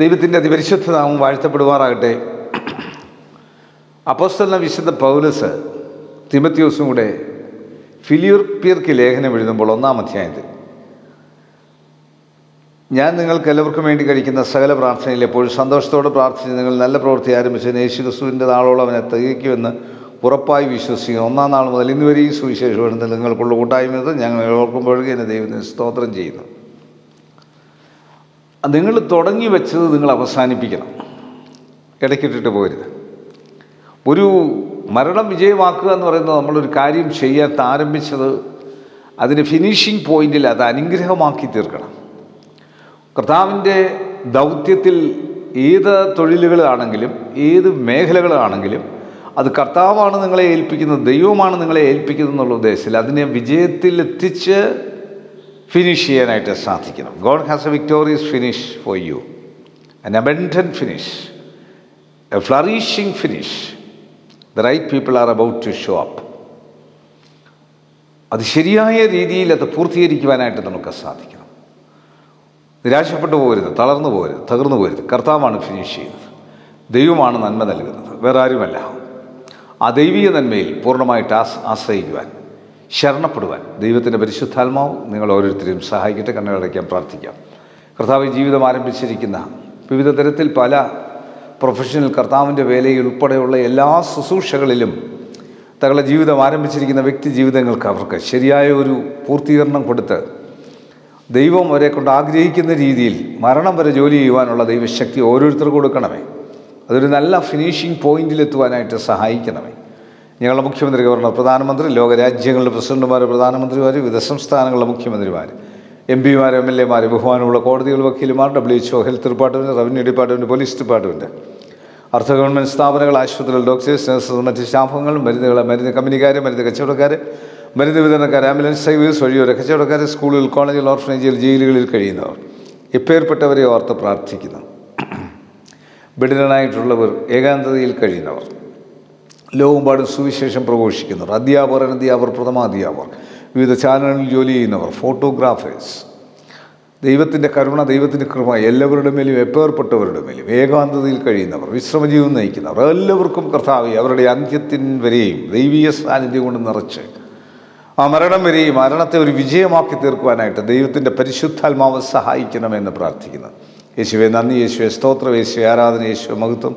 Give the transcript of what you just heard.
ദൈവത്തിന്റെ അതിപരിശുദ്ധ നാമം വാഴ്ത്തപ്പെടുവാറാകട്ടെ അപ്പോസ്തലന വിശുദ്ധ പൗലസ് തിമത്യോസും കൂടെ ഫിലിയുർപ്പിയർക്ക് ലേഖനം എഴുതുമ്പോൾ ഒന്നാം അധ്യായത്തിൽ ഞാൻ നിങ്ങൾക്ക് എല്ലാവർക്കും വേണ്ടി കഴിക്കുന്ന സകല പ്രാർത്ഥനയിൽ എപ്പോഴും സന്തോഷത്തോടെ പ്രാർത്ഥിച്ച് നിങ്ങൾ നല്ല പ്രവൃത്തി ആരംഭിച്ച് യേശു ക്രിസ്തുവിന്റെ നാളോളം അവനെ തികയ്ക്കുമെന്ന് ഉറപ്പായി വിശ്വസിക്കുന്നു. ഒന്നാം നാൾ മുതൽ ഇന്നുവരെയും സുവിശേഷം എഴുതുന്ന നിങ്ങൾക്കുള്ള കൂട്ടായ്മ ഞങ്ങൾ ഓർക്കുമ്പോഴേക്കും എന്നെ ദൈവത്തിന് സ്തോത്രം ചെയ്യുന്നു. നിങ്ങൾ തുടങ്ങി വെച്ചത് നിങ്ങൾ അവസാനിപ്പിക്കണം. ഇടയ്ക്കിട്ടിട്ട് പോരുത്. ഒരു മരണം വിജയമാക്കുക എന്ന് പറയുന്നത് നമ്മളൊരു കാര്യം ചെയ്യാൻ ആരംഭിച്ചത് അതിന് ഫിനിഷിംഗ് പോയിന്റിൽ അത് അനുഗ്രഹമാക്കി തീർക്കണം. കർത്താവിന്റെ ദൗത്യത്തിൽ ഏത് തൊഴിലുകളാണെങ്കിലും ഏത് മേഖലകളാണെങ്കിലും അത് കർത്താവാണ് നിങ്ങളെ ഏൽപ്പിക്കുന്നത് ദൈവമാണ് നിങ്ങളെ ഏൽപ്പിക്കുന്നത് എന്നുള്ള ഉദ്ദേശത്തിൽ അതിനെ വിജയത്തിൽ എത്തിച്ച് ഫിനിഷ് ചെയ്യാനായിട്ട് സാധിക്കണം. God has a victorious finish for you. An abundant finish a flourishing finish the right people are about to show up അത് ശരിയായ രീതിയിൽ അത് പൂർത്തീകരിക്കുവാനായിട്ട് നമുക്ക് സാധിക്കണം. നിരാശപ്പെട്ടു പോകരുത് തളർന്നു പോകരുത് തകർന്നു പോകരുത്. കർത്താവാണ് ഫിനിഷ് ചെയ്യുന്നത് ദൈവമാണ് നന്മ നൽകുന്നത്. വേറെ ആരുമല്ല. ആ ദൈവീയ നന്മയിൽ പൂർണമായിട്ട് ആശ്രയിക്കുവാൻ. ശരണപ്പെടുവാൻ. ദൈവത്തിന്റെ പരിശുദ്ധാത്മാവ് നിങ്ങൾ ഓരോരുത്തരെയും സഹായിക്കട്ടെ കണ്ണുകളടയ്ക്കാൻ പ്രാർത്ഥിക്കാം. കർത്താവ് ജീവിതം ആരംഭിച്ചിരിക്കുന്ന വിവിധ തരത്തിൽ പല പ്രൊഫഷണൽ കർത്താവിന്റെ വേലയിൽ ഉൾപ്പെടെയുള്ള എല്ലാ ശുശ്രൂഷകളിലും തങ്ങളുടെ ജീവിതം ആരംഭിച്ചിരിക്കുന്ന വ്യക്തി ജീവിതങ്ങൾക്ക് അവർക്ക് ശരിയായ ഒരു പൂർത്തീകരണം കൊടുത്ത് ദൈവം അവരെ കൊണ്ട് ആഗ്രഹിക്കുന്ന രീതിയിൽ മരണം വരെ ജോലി ചെയ്യുവാനുള്ള ദൈവശക്തി ഓരോരുത്തർക്ക് കൊടുക്കണമേ. അതൊരു നല്ല ഫിനിഷിംഗ് പോയിന്റിലെത്തുവാനായിട്ട് സഹായിക്കണമേ. ഞങ്ങളുടെ മുഖ്യമന്ത്രി ഗവർണർ പ്രധാനമന്ത്രി ലോകരാജ്യങ്ങളുടെ പ്രസിഡന്റുമാർ പ്രധാനമന്ത്രിമാർ വിവിധ സംസ്ഥാനങ്ങളുടെ മുഖ്യമന്ത്രിമാർ എം പിമാർ എം എൽ എമാർ ബഹുമാനമുള്ള കോടതികൾ വക്കീലുമാർ W H O health department revenue department police department അർദ്ധ ഗവൺമെന്റ് സ്ഥാപനങ്ങൾ ആശുപത്രികൾ ഡോക്ടേഴ്സ് നഴ്സസ് മറ്റ് സ്റ്റാഫുകൾ മരുന്നുകൾ മരുന്ന് കമ്പനിക്കാർ മരുന്ന് കച്ചവടക്കാർ മരുന്ന് വിതരണക്കാർ ആംബുലൻസ് സർവീസ് വഴിയോര കച്ചവടക്കാർ സ്കൂളുകൾ കോളേജുകൾ ഓർഫനേജുകൾ ജയിലുകളിൽ കഴിയുന്നവർ ഇപ്പേർപ്പെട്ടവരെ ഓർത്ത് പ്രാർത്ഥിക്കുന്നു. ബിഡിനായിട്ടുള്ളവർ ഏകാന്തതയിൽ കഴിയുന്നവർ. ലോകമ്പാടും സുവിശേഷം പ്രഘോഷിക്കുന്നവർ അധ്യാപകർ അനധ്യാപകർ പ്രഥമാധ്യാപകർ വിവിധ ചാനലുകളിൽ ജോലി ചെയ്യുന്നവർ ഫോട്ടോഗ്രാഫേഴ്സ്. ദൈവത്തിന്റെ കരുണ ദൈവത്തിന്റെ കൃപ എല്ലാവരുടെ മേലും എപ്പേർപ്പെട്ടവരുടെ മേലും ഏകാന്തതയിൽ കഴിയുന്നവർ വിശ്രമജീവൻ നയിക്കുന്നവർ എല്ലാവർക്കും കർത്താവെ അവരുടെ അന്ത്യത്തിൻ വരെയും ദൈവീയ സാന്നിധ്യം കൊണ്ട് നിറച്ച് ആ മരണം വരെയും മരണത്തെ ഒരു വിജയമാക്കി തീർക്കുവാനായിട്ട് ദൈവത്തിന്റെ പരിശുദ്ധാത്മാവ് സഹായിക്കണമെന്ന് പ്രാർത്ഥിക്കുന്നു. യേശുവെ നന്ദി യേശുവെ സ്തോത്രം യേശുവെ ആരാധന യേശുവെ മഹത്വം.